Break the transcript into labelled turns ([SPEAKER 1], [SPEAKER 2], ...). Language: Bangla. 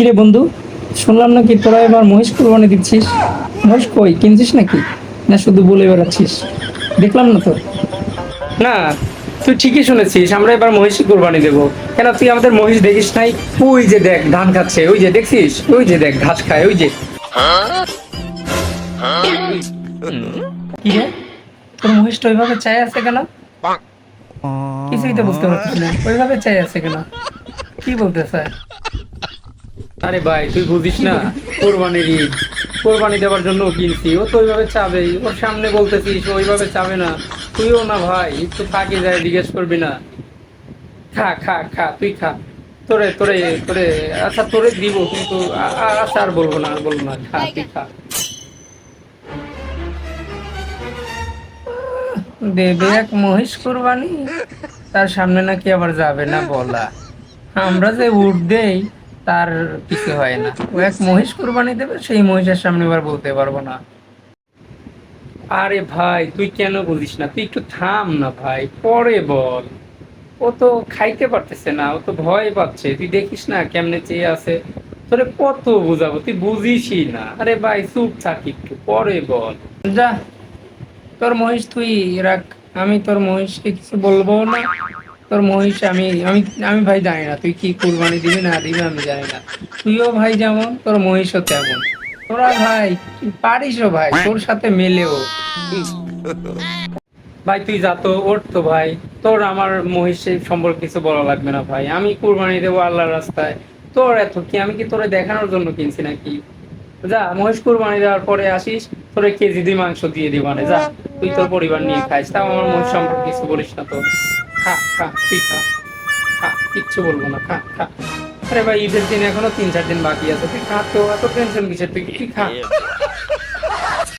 [SPEAKER 1] কিরে বন্ধু? শুনলাম নাকি তোরা এবার মহিষ কোরবানি দিচ্ছিস? মহিষ কই কিনছিস নাকি? না শুধু বলে বেড়াচ্ছিস? দেখলাম না তো। না তুই ঠিকই শুনেছিস আমরা এবার মহিষই কোরবানি দেবো। কেন তুই আমাদের মহিষ দেখিস নাই? ওই যে দেখ ধান খাচ্ছে ওই যে দেখছিস? ওই যে দেখ ঘাস খায় ওই যে। কি রে তোর মহিষটা ওইভাবে চাই আছে কেন? কিছুই তো বুঝতে পারছিস না। ওইভাবে চাই আছে কেন? কি বলতে স্যার আরে ভাই তুই বুঝিস না কোরবানির ঈদ। কোরবানি দেওয়ার জন্য কিনছি। ও তো ওইভাবে চাবেই। ওর সামনে বলতেছিস ওইভাবে চাবে না। তুইও না ভাই একটু ফাঁকে যায় জিজ্ঞেস করবি না। খা খা খা তুই খা। তোরে তোরে তোরে আচ্ছা তোরে দিব কিন্তু আচ্ছা আর বলব না আর বলব না। খা তুই খা। দেবে এক মহিষ কোরবানি তার সামনে নাকি আবার যাবে না বলা। আমরা যে উঠ দেই তার কিছু হয় না। ও এক মহিষ কোরবানি দেবে, সেই মহিষের সামনে এবার বলতে পারব না। আরে ভাই, তুই কেন বলিস না? তুই একটু থাম না ভাই, পরে বল। ও তো খাইতে পারতেছে না, ও তো ভয় পাচ্ছে। তুই দেখিস না কেমনে চেয়ে আছে? তোরে কত বুঝাবো, তুই বুঝিসই না। আরে ভাই, চুপ থাক একটু, পরে বল। যা, তোর মহিষ তুই রাখ, আমি তোর মহিষকে কিছু বলব না। তোর মহিষ, আমি আমি আমি ভাই জানি না, তুই কি কুরবানি দিবি না দিবি আমি জানি না। তুইও ভাই যেমন, তোর মহিষও তেমন। তোরা ভাই পারিসও ভাই? তোর সাথে মেলেও। ভাই, তুই যা তো ওর তো ভাই। তোর আমার মহিষের সম্পর্কে কিছু বলা লাগবে না ভাই। আমি কুরবানি দেবো আল্লাহর রাস্তায়। তোর এত কি? আমি কি তোরে দেখানোর জন্য কিনছি নাকি? যা, মহিষ কুরবানি দেওয়ার পরে আসিস, তোরে কেজি দিয়ে মাংস দিয়ে দিবানে যা। তুই তোর পরিবার নিয়ে খাইস, তাও আমার মহিষ সম্পর্কে কিছু বলিস না তো। খা খা তুই খা খা, কিচ্ছু বলব না, খা খা। আরে ভাই, ঈদের দিন এখনও তিন, চার দিন বাকি আছে। তুই খা, তো, এত টেনশন কিসের? তুই কি খা?